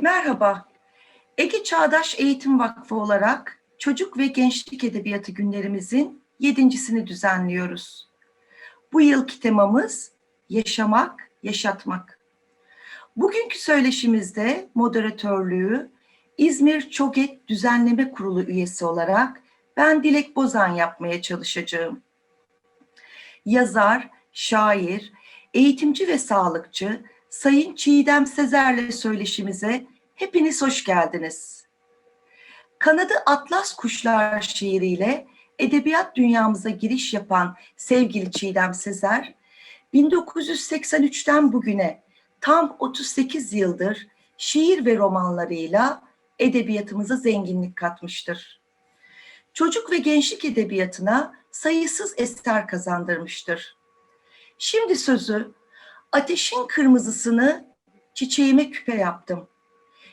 Merhaba. Ege Çağdaş Eğitim Vakfı olarak Çocuk ve Gençlik Edebiyatı günlerimizin yedincisini düzenliyoruz. Bu yılki temamız Yaşamak, Yaşatmak. Bugünkü söyleşimizde moderatörlüğü İzmir ÇOGET Düzenleme Kurulu üyesi olarak ben Dilek Bozan yapmaya çalışacağım. Yazar, şair, eğitimci ve sağlıkçı Sayın Çiğdem Sezer'le söyleşimize hepiniz hoş geldiniz. Kanadı Atlas Kuşlar şiiriyle edebiyat dünyamıza giriş yapan sevgili Çiğdem Sezer, 1983'ten bugüne tam 38 yıldır şiir ve romanlarıyla edebiyatımıza zenginlik katmıştır. Çocuk ve gençlik edebiyatına sayısız eser kazandırmıştır. Şimdi sözü ateşin kırmızısını çiçeğime küpe yaptım.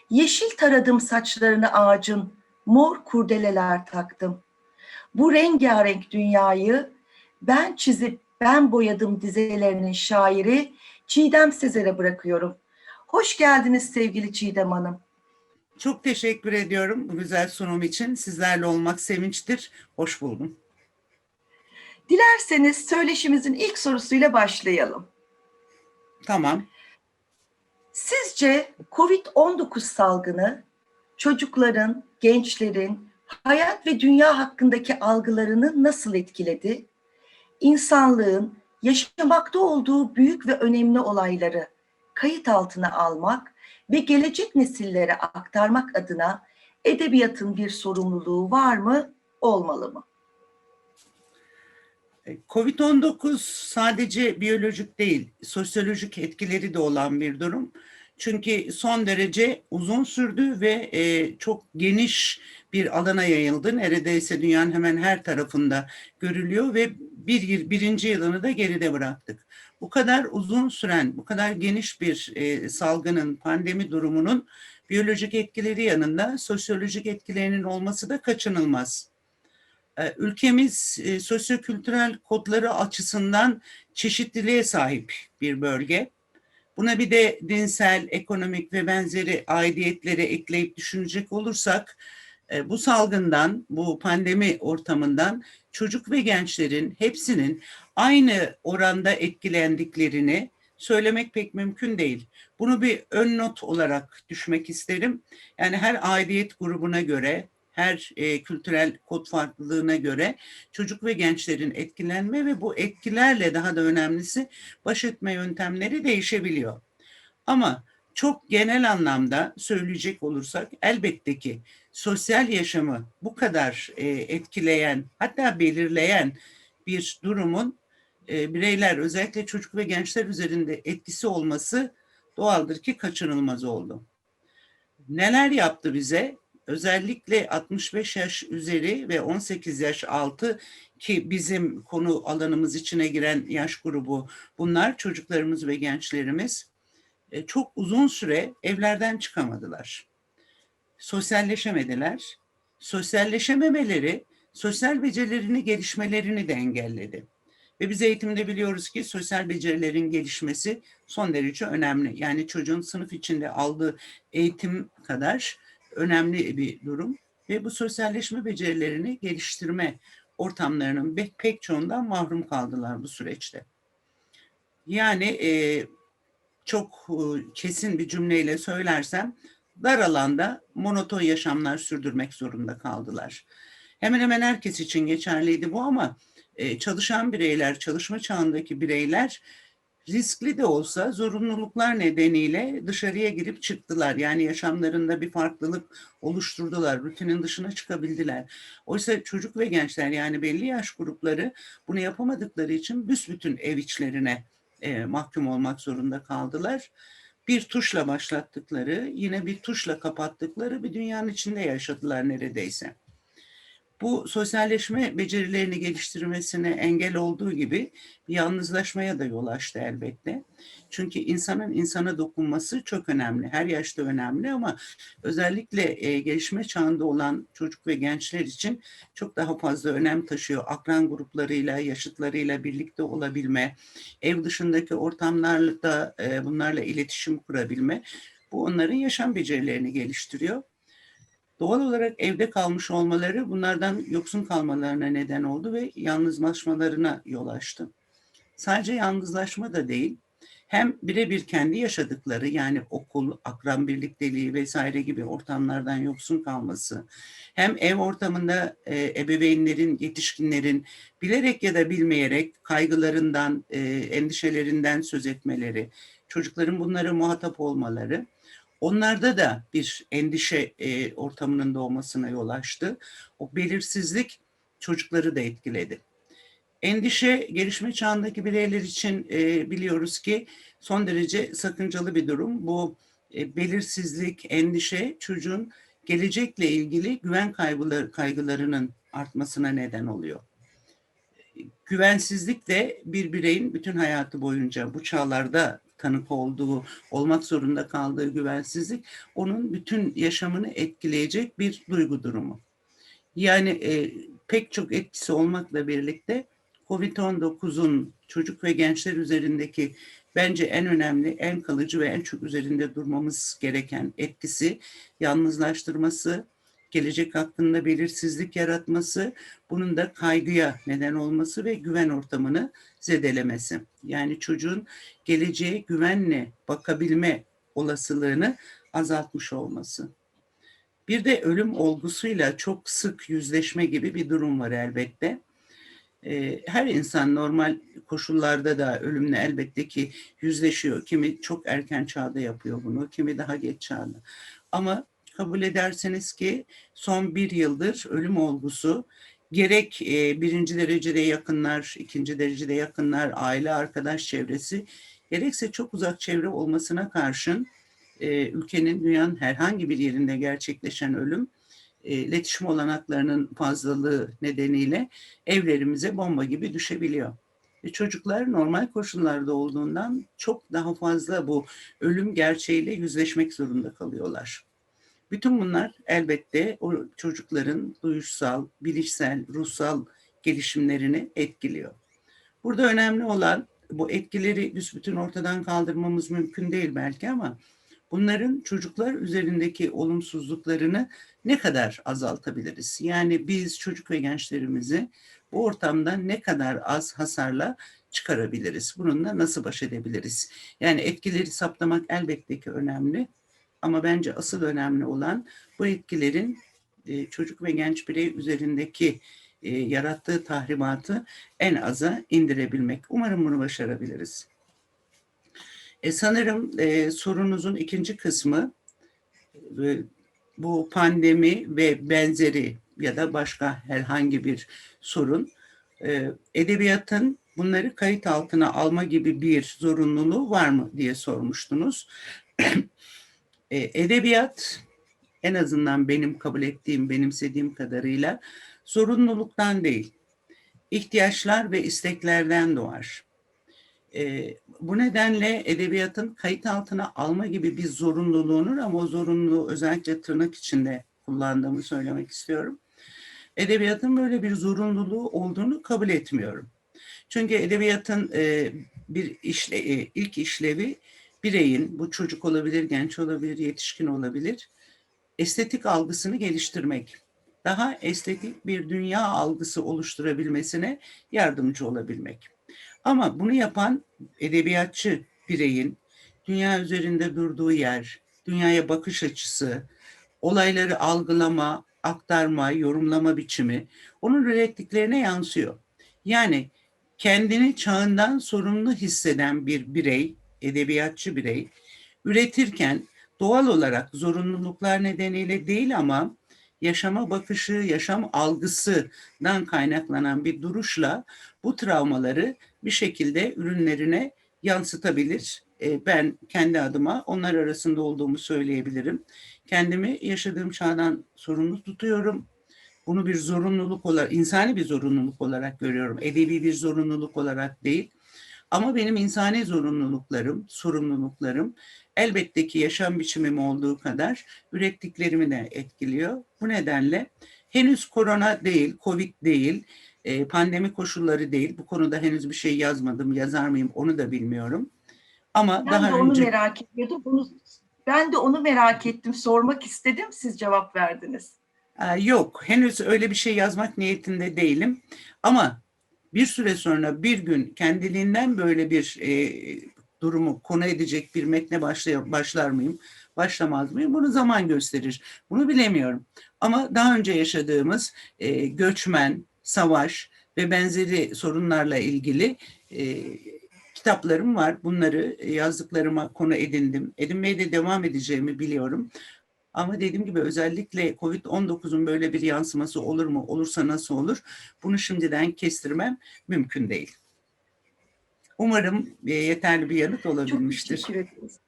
Yeşil taradım saçlarını ağacın, mor kurdeleler taktım. Bu rengarenk dünyayı ben çizip ben boyadım dizelerinin şairi Çiğdem Sezer'e bırakıyorum. Hoş geldiniz sevgili Çiğdem Hanım. Çok teşekkür ediyorum bu güzel sunum için. Sizlerle olmak sevinçtir. Hoş buldum. Dilerseniz söyleşimizin ilk sorusuyla başlayalım. Tamam. Sizce COVID-19 salgını çocukların, gençlerin hayat ve dünya hakkındaki algılarını nasıl etkiledi? İnsanlığın yaşamakta olduğu büyük ve önemli olayları kayıt altına almak ve gelecek nesillere aktarmak adına edebiyatın bir sorumluluğu var mı, olmalı mı? E, Covid-19 sadece biyolojik değil, sosyolojik etkileri de olan bir durum. Çünkü son derece uzun sürdü ve e, çok geniş bir alana yayıldı. Neredeyse dünyanın hemen her tarafında görülüyor ve bir birinci yılını da geride bıraktık. Bu kadar uzun süren, bu kadar geniş bir e, salgının, pandemi durumunun biyolojik etkileri yanında sosyolojik etkilerinin olması da kaçınılmaz. E, ülkemiz e, sosyokültürel kodları açısından çeşitliliğe sahip bir bölge. Buna bir de dinsel, ekonomik ve benzeri aidiyetleri ekleyip düşünecek olursak e, bu salgından, bu pandemi ortamından çocuk ve gençlerin hepsinin aynı oranda etkilendiklerini söylemek pek mümkün değil. Bunu bir ön not olarak düşmek isterim. Yani her aidiyet grubuna göre, her e, kültürel kod farklılığına göre çocuk ve gençlerin etkilenme ve bu etkilerle daha da önemlisi baş etme yöntemleri değişebiliyor. Ama çok genel anlamda söyleyecek olursak elbette ki sosyal yaşamı bu kadar e, etkileyen hatta belirleyen bir durumun e, bireyler özellikle çocuk ve gençler üzerinde etkisi olması doğaldır ki kaçınılmaz oldu. Neler yaptı bize? Özellikle 65 yaş üzeri ve 18 yaş altı ki bizim konu alanımız içine giren yaş grubu bunlar çocuklarımız ve gençlerimiz e, çok uzun süre evlerden çıkamadılar. Sosyalleşemediler. Sosyalleşememeleri sosyal becerilerini gelişmelerini de engelledi. Ve biz eğitimde biliyoruz ki sosyal becerilerin gelişmesi son derece önemli. Yani çocuğun sınıf içinde aldığı eğitim kadar önemli bir durum. Ve bu sosyalleşme becerilerini geliştirme ortamlarının pek çoğundan mahrum kaldılar bu süreçte. Yani e, çok kesin bir cümleyle söylersem dar alanda monoton yaşamlar sürdürmek zorunda kaldılar. Hemen hemen herkes için geçerliydi bu ama e, çalışan bireyler, çalışma çağındaki bireyler riskli de olsa zorunluluklar nedeniyle dışarıya girip çıktılar. Yani yaşamlarında bir farklılık oluşturdular, rutinin dışına çıkabildiler. Oysa çocuk ve gençler yani belli yaş grupları bunu yapamadıkları için büsbütün ev içlerine e, mahkum olmak zorunda kaldılar. Bir tuşla başlattıkları, yine bir tuşla kapattıkları bir dünyanın içinde yaşadılar neredeyse. Bu sosyalleşme becerilerini geliştirmesine engel olduğu gibi yalnızlaşmaya da yol açtı elbette. Çünkü insanın insana dokunması çok önemli. Her yaşta önemli ama özellikle e, gelişme çağında olan çocuk ve gençler için çok daha fazla önem taşıyor. Akran gruplarıyla, yaşıtlarıyla birlikte olabilme, ev dışındaki ortamlarda e, bunlarla iletişim kurabilme. Bu onların yaşam becerilerini geliştiriyor. Doğal olarak evde kalmış olmaları bunlardan yoksun kalmalarına neden oldu ve yalnızlaşmalarına yol açtı. Sadece yalnızlaşma da değil, hem birebir kendi yaşadıkları yani okul, akran birlikteliği vesaire gibi ortamlardan yoksun kalması, hem ev ortamında e, ebeveynlerin, yetişkinlerin bilerek ya da bilmeyerek kaygılarından, e, endişelerinden söz etmeleri, çocukların bunlara muhatap olmaları, onlarda da bir endişe e, ortamının doğmasına yol açtı. O belirsizlik çocukları da etkiledi. Endişe gelişme çağındaki bireyler için e, biliyoruz ki son derece sakıncalı bir durum. Bu e, belirsizlik, endişe çocuğun gelecekle ilgili güven kaygıları, kaygılarının artmasına neden oluyor. Güvensizlik de bir bireyin bütün hayatı boyunca bu çağlarda tanık olduğu, olmak zorunda kaldığı güvensizlik onun bütün yaşamını etkileyecek bir duygu durumu. Yani e, pek çok etkisi olmakla birlikte COVID-19'un çocuk ve gençler üzerindeki bence en önemli, en kalıcı ve en çok üzerinde durmamız gereken etkisi yalnızlaştırması, gelecek hakkında belirsizlik yaratması, bunun da kaygıya neden olması ve güven ortamını zedelemesi. Yani çocuğun geleceğe güvenle bakabilme olasılığını azaltmış olması. Bir de ölüm olgusuyla çok sık yüzleşme gibi bir durum var elbette. Ee, her insan normal koşullarda da ölümle elbette ki yüzleşiyor. Kimi çok erken çağda yapıyor bunu, kimi daha geç çağda. Ama kabul ederseniz ki son bir yıldır ölüm olgusu gerek e, birinci derecede yakınlar, ikinci derecede yakınlar, aile, arkadaş çevresi, gerekse çok uzak çevre olmasına karşın e, ülkenin, dünyanın herhangi bir yerinde gerçekleşen ölüm, e, iletişim olanaklarının fazlalığı nedeniyle evlerimize bomba gibi düşebiliyor. E, çocuklar normal koşullarda olduğundan çok daha fazla bu ölüm gerçeğiyle yüzleşmek zorunda kalıyorlar. Bütün bunlar elbette o çocukların duyuşsal, bilişsel, ruhsal gelişimlerini etkiliyor. Burada önemli olan bu etkileri büsbütün ortadan kaldırmamız mümkün değil belki ama bunların çocuklar üzerindeki olumsuzluklarını ne kadar azaltabiliriz? Yani biz çocuk ve gençlerimizi bu ortamdan ne kadar az hasarla çıkarabiliriz? Bununla nasıl baş edebiliriz? Yani etkileri saptamak elbette ki önemli ama bence asıl önemli olan bu etkilerin e, çocuk ve genç birey üzerindeki e, yarattığı tahribatı en aza indirebilmek. Umarım bunu başarabiliriz. E, sanırım e, sorunuzun ikinci kısmı e, bu pandemi ve benzeri ya da başka herhangi bir sorun e, edebiyatın bunları kayıt altına alma gibi bir zorunluluğu var mı diye sormuştunuz. E, edebiyat en azından benim kabul ettiğim, benimsediğim kadarıyla zorunluluktan değil, ihtiyaçlar ve isteklerden doğar. E, bu nedenle edebiyatın kayıt altına alma gibi bir zorunluluğunun ama o zorunluluğu özellikle tırnak içinde kullandığımı söylemek istiyorum. Edebiyatın böyle bir zorunluluğu olduğunu kabul etmiyorum. Çünkü edebiyatın e, bir işle, e, ilk işlevi bireyin, bu çocuk olabilir, genç olabilir, yetişkin olabilir, estetik algısını geliştirmek. Daha estetik bir dünya algısı oluşturabilmesine yardımcı olabilmek. Ama bunu yapan edebiyatçı bireyin dünya üzerinde durduğu yer, dünyaya bakış açısı, olayları algılama, aktarma, yorumlama biçimi onun ürettiklerine yansıyor. Yani kendini çağından sorumlu hisseden bir birey edebiyatçı birey üretirken doğal olarak zorunluluklar nedeniyle değil ama yaşama bakışı, yaşam algısından kaynaklanan bir duruşla bu travmaları bir şekilde ürünlerine yansıtabilir. E, ben kendi adıma onlar arasında olduğumu söyleyebilirim. Kendimi yaşadığım çağdan sorumlu tutuyorum. Bunu bir zorunluluk olarak, insani bir zorunluluk olarak görüyorum. Edebi bir zorunluluk olarak değil. Ama benim insani zorunluluklarım, sorumluluklarım elbette ki yaşam biçimim olduğu kadar ürettiklerimi de etkiliyor. Bu nedenle henüz korona değil, covid değil, e, pandemi koşulları değil. Bu konuda henüz bir şey yazmadım. Yazar mıyım onu da bilmiyorum. Ama Ben daha de onu önce merak ediyordum. Bunu Ben de onu merak ettim, sormak istedim. Siz cevap verdiniz. Yok, henüz öyle bir şey yazmak niyetinde değilim. Ama bir süre sonra bir gün kendiliğinden böyle bir e, durumu konu edecek bir metne başlay- başlar mıyım, başlamaz mıyım? Bunu zaman gösterir. Bunu bilemiyorum. Ama daha önce yaşadığımız e, göçmen, savaş ve benzeri sorunlarla ilgili e, kitaplarım var. Bunları yazdıklarıma konu edindim. Edinmeye de devam edeceğimi biliyorum. Ama dediğim gibi özellikle COVID-19'un böyle bir yansıması olur mu? Olursa nasıl olur? Bunu şimdiden kestirmem mümkün değil. Umarım e, yeterli bir yanıt Çok olabilmiştir. teşekkür ederiz.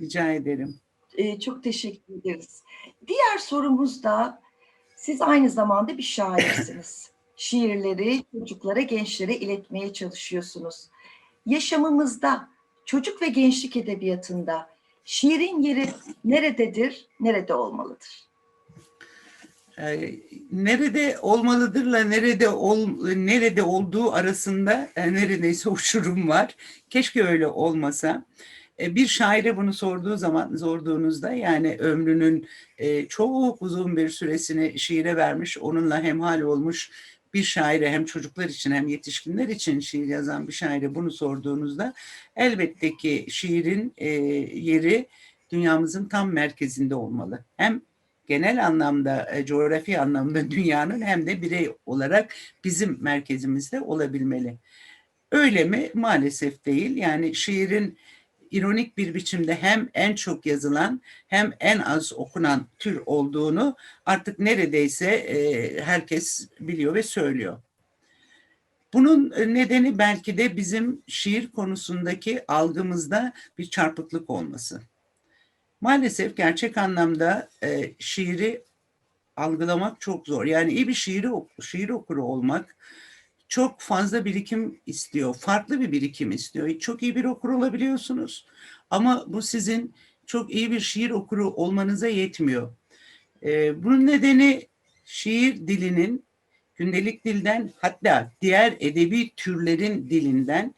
Rica ederim. Ee, çok teşekkür ederiz. Diğer sorumuz da siz aynı zamanda bir şairsiniz. Şiirleri çocuklara, gençlere iletmeye çalışıyorsunuz. Yaşamımızda, çocuk ve gençlik edebiyatında şiirin yeri nerededir, nerede olmalıdır? Ee, nerede olmalıdırla nerede ol, nerede olduğu arasında e, neredeyse uçurum var. Keşke öyle olmasa. E, bir şaire bunu sorduğu zaman sorduğunuzda yani ömrünün e, çok uzun bir süresini şiire vermiş, onunla hemhal olmuş bir şaire hem çocuklar için hem yetişkinler için şiir yazan bir şaire bunu sorduğunuzda elbette ki şiirin e, yeri dünyamızın tam merkezinde olmalı. Hem genel anlamda, e, coğrafi anlamda dünyanın hem de birey olarak bizim merkezimizde olabilmeli. Öyle mi? Maalesef değil. Yani şiirin ironik bir biçimde hem en çok yazılan hem en az okunan tür olduğunu artık neredeyse e, herkes biliyor ve söylüyor. Bunun nedeni belki de bizim şiir konusundaki algımızda bir çarpıklık olması. Maalesef gerçek anlamda e, şiiri algılamak çok zor. Yani iyi bir şiiri şiir okuru olmak çok fazla birikim istiyor. Farklı bir birikim istiyor. Çok iyi bir okur olabiliyorsunuz. Ama bu sizin çok iyi bir şiir okuru olmanıza yetmiyor. E, bunun nedeni şiir dilinin gündelik dilden hatta diğer edebi türlerin dilinden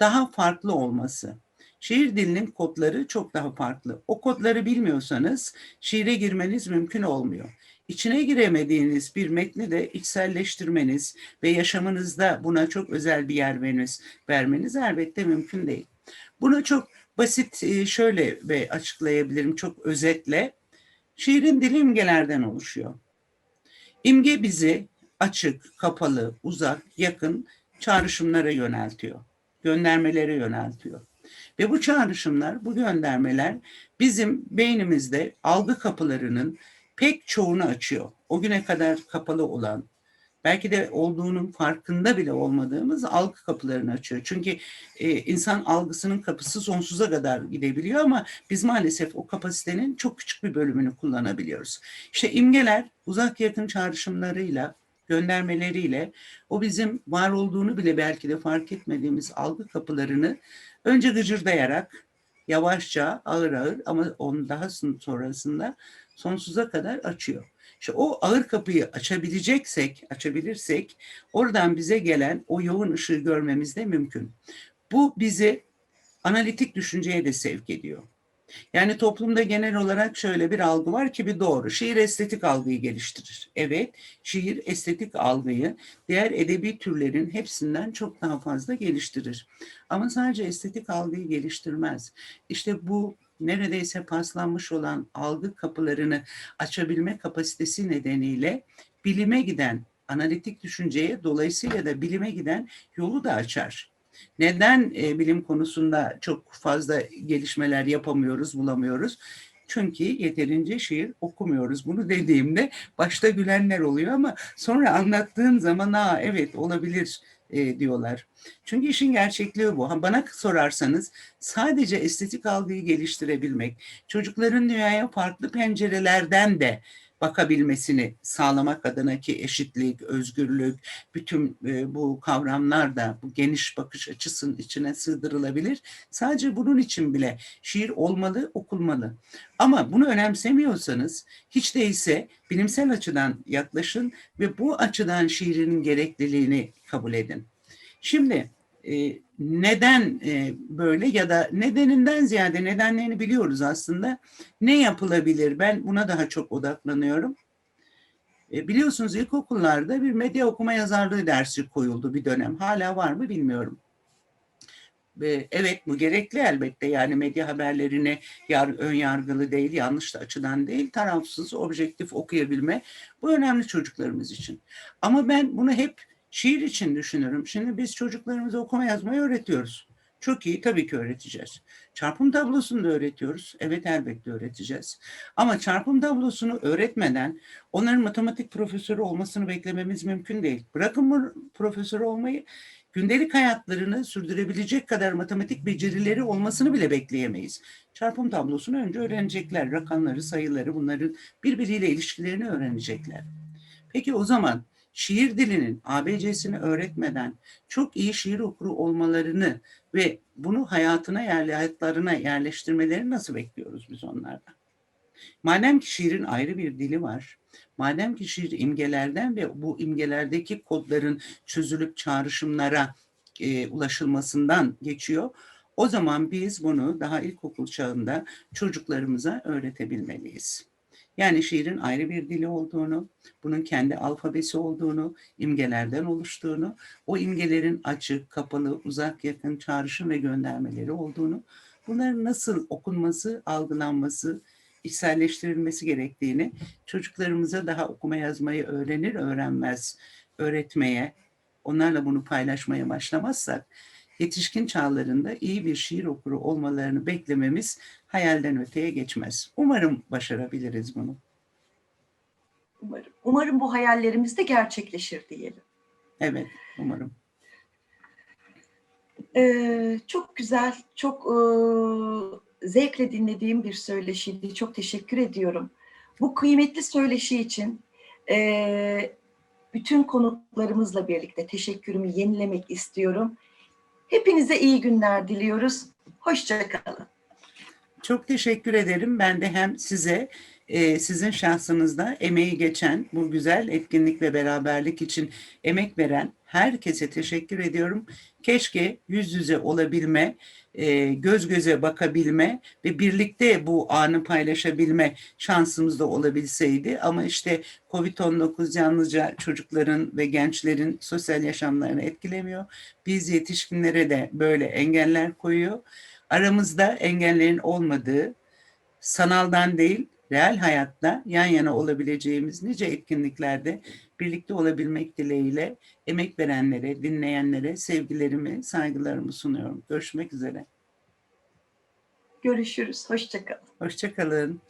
daha farklı olması. Şiir dilinin kodları çok daha farklı. O kodları bilmiyorsanız şiire girmeniz mümkün olmuyor. İçine giremediğiniz bir metni de içselleştirmeniz ve yaşamınızda buna çok özel bir yer vermeniz, vermeniz elbette mümkün değil. Bunu çok basit e, şöyle ve açıklayabilirim çok özetle. Şiirin dili imgelerden oluşuyor. İmge bizi açık, kapalı, uzak, yakın çağrışımlara yöneltiyor. Göndermelere yöneltiyor. Ve bu çağrışımlar, bu göndermeler bizim beynimizde algı kapılarının pek çoğunu açıyor. O güne kadar kapalı olan, belki de olduğunun farkında bile olmadığımız algı kapılarını açıyor. Çünkü e, insan algısının kapısı sonsuza kadar gidebiliyor ama biz maalesef o kapasitenin çok küçük bir bölümünü kullanabiliyoruz. İşte imgeler uzak yakın çağrışımlarıyla, göndermeleriyle o bizim var olduğunu bile belki de fark etmediğimiz algı kapılarını önce gıcırdayarak yavaşça ağır ağır ama onun daha sonrasında sonsuza kadar açıyor. İşte o ağır kapıyı açabileceksek, açabilirsek oradan bize gelen o yoğun ışığı görmemiz de mümkün. Bu bizi analitik düşünceye de sevk ediyor. Yani toplumda genel olarak şöyle bir algı var ki bir doğru. Şiir estetik algıyı geliştirir. Evet, şiir estetik algıyı diğer edebi türlerin hepsinden çok daha fazla geliştirir. Ama sadece estetik algıyı geliştirmez. İşte bu neredeyse paslanmış olan algı kapılarını açabilme kapasitesi nedeniyle bilime giden, analitik düşünceye dolayısıyla da bilime giden yolu da açar. Neden e, bilim konusunda çok fazla gelişmeler yapamıyoruz, bulamıyoruz? Çünkü yeterince şiir okumuyoruz. Bunu dediğimde başta gülenler oluyor ama sonra anlattığım zaman aa evet olabilir e, diyorlar. Çünkü işin gerçekliği bu. Ha, bana sorarsanız sadece estetik algıyı geliştirebilmek, çocukların dünyaya farklı pencerelerden de bakabilmesini sağlamak adına ki eşitlik, özgürlük, bütün e, bu kavramlar da bu geniş bakış açısının içine sığdırılabilir. Sadece bunun için bile şiir olmalı, okulmalı. Ama bunu önemsemiyorsanız hiç değilse bilimsel açıdan yaklaşın ve bu açıdan şiirin gerekliliğini kabul edin. Şimdi E, neden e, böyle ya da nedeninden ziyade nedenlerini biliyoruz aslında. Ne yapılabilir? Ben buna daha çok odaklanıyorum. E, biliyorsunuz ilkokullarda bir medya okuma yazarlığı dersi koyuldu bir dönem. Hala var mı bilmiyorum. Evet bu gerekli elbette yani medya haberlerini yar, ön yargılı değil, yanlış da açıdan değil, tarafsız, objektif okuyabilme bu önemli çocuklarımız için. Ama ben bunu hep şiir için düşünürüm. Şimdi biz çocuklarımıza okuma yazmayı öğretiyoruz. Çok iyi tabii ki öğreteceğiz. Çarpım tablosunu da öğretiyoruz. Evet elbette öğreteceğiz. Ama çarpım tablosunu öğretmeden onların matematik profesörü olmasını beklememiz mümkün değil. Bırakın bu profesör olmayı, gündelik hayatlarını sürdürebilecek kadar matematik becerileri olmasını bile bekleyemeyiz. Çarpım tablosunu önce öğrenecekler. Rakamları, sayıları, bunların birbiriyle ilişkilerini öğrenecekler. Peki o zaman şiir dilinin ABC'sini öğretmeden çok iyi şiir okuru olmalarını ve bunu hayatına yerli hayatlarına yerleştirmelerini nasıl bekliyoruz biz onlardan? Madem ki şiirin ayrı bir dili var, madem ki şiir imgelerden ve bu imgelerdeki kodların çözülüp çağrışımlara e, ulaşılmasından geçiyor, o zaman biz bunu daha ilkokul çağında çocuklarımıza öğretebilmeliyiz. Yani şiirin ayrı bir dili olduğunu, bunun kendi alfabesi olduğunu, imgelerden oluştuğunu, o imgelerin açık, kapalı, uzak, yakın, çağrışım ve göndermeleri olduğunu, bunların nasıl okunması, algılanması, içselleştirilmesi gerektiğini çocuklarımıza daha okuma yazmayı öğrenir öğrenmez öğretmeye, onlarla bunu paylaşmaya başlamazsak yetişkin çağlarında iyi bir şiir okuru olmalarını beklememiz hayalden öteye geçmez. Umarım başarabiliriz bunu. Umarım. Umarım bu hayallerimiz de gerçekleşir diyelim. Evet, umarım. Ee, çok güzel, çok e, zevkle dinlediğim bir söyleşiydi. Çok teşekkür ediyorum. Bu kıymetli söyleşi için e, bütün konuklarımızla birlikte teşekkürümü yenilemek istiyorum. Hepinize iyi günler diliyoruz. Hoşçakalın. Çok teşekkür ederim. Ben de hem size, e, sizin şahsınızda emeği geçen bu güzel etkinlik ve beraberlik için emek veren herkese teşekkür ediyorum. Keşke yüz yüze olabilme, e, göz göze bakabilme ve birlikte bu anı paylaşabilme şansımız da olabilseydi. Ama işte Covid-19 yalnızca çocukların ve gençlerin sosyal yaşamlarını etkilemiyor. Biz yetişkinlere de böyle engeller koyuyor aramızda engellerin olmadığı, sanaldan değil, reel hayatta yan yana olabileceğimiz nice etkinliklerde birlikte olabilmek dileğiyle emek verenlere, dinleyenlere sevgilerimi, saygılarımı sunuyorum. Görüşmek üzere. Görüşürüz. Hoşçakalın. Hoşçakalın.